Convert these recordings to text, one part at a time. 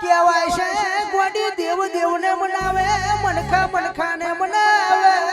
કહેવાય છે ગોડી દેવ દેવને મનાવે મનખા મનખાને મનાવે.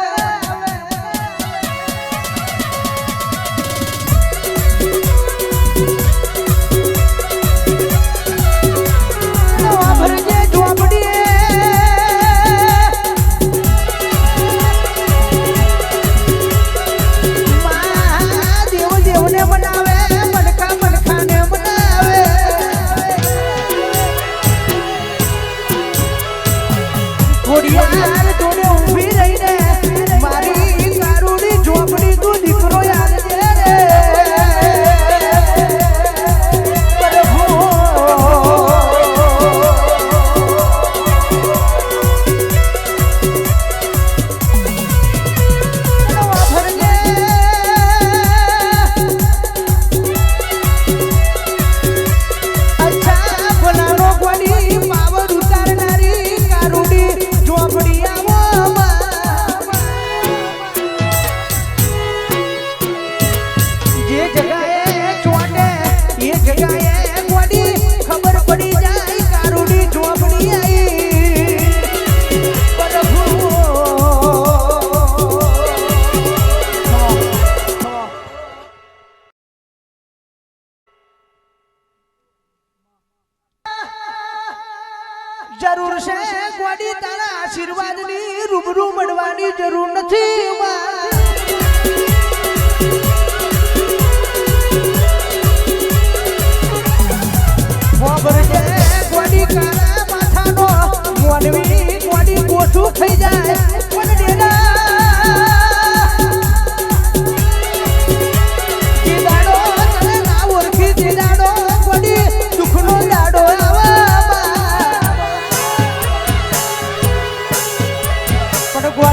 જરૂર છે ગોડી તારા આશીર્વાદની રૂબરૂ મળવાની જરૂર નથી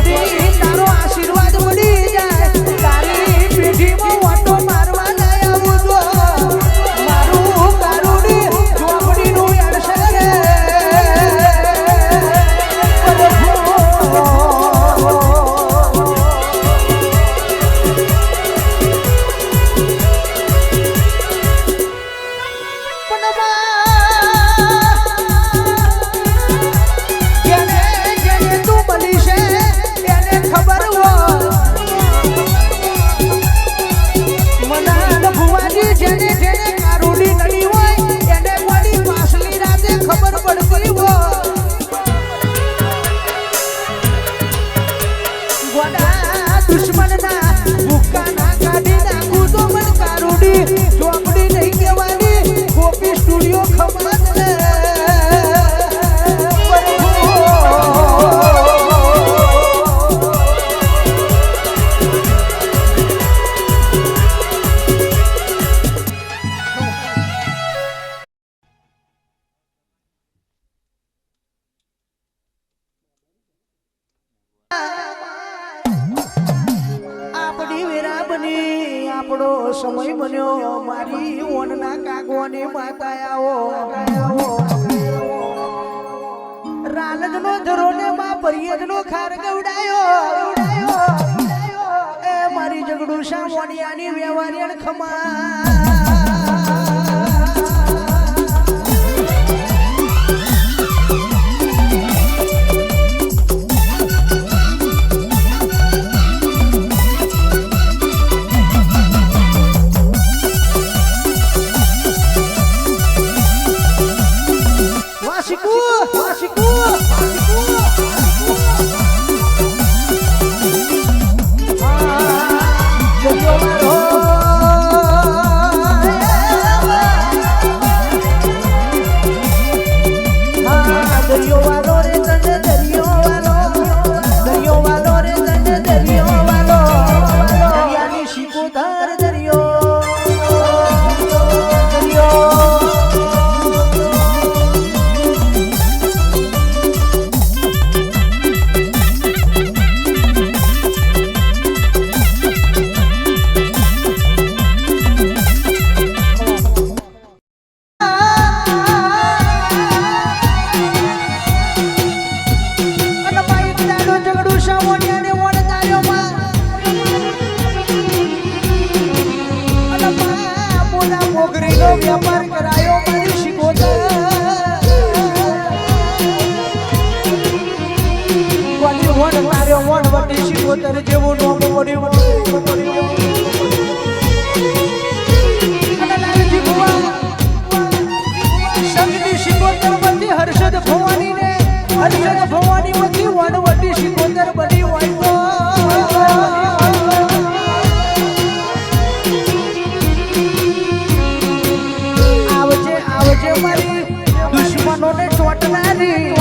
see. એવડો સમય બન્યો. મારી ઓનના કાગોને માતા આવો રાલજ નો ધરો ને માં પરિયજ નો ખાર ગવડાયો. એ મારી જગડું શામોનિયાની વ્યવહારિયણ ખમા. আশিকু আশিকু મોટો વ્યાપાર કરાયો મારી શિકોતર વન માર્યો વન હર્ષદ ભવાની ને હર્ષદ ભવાની વતી વન આવજે મારી દુશ્મનોને ચોટનારી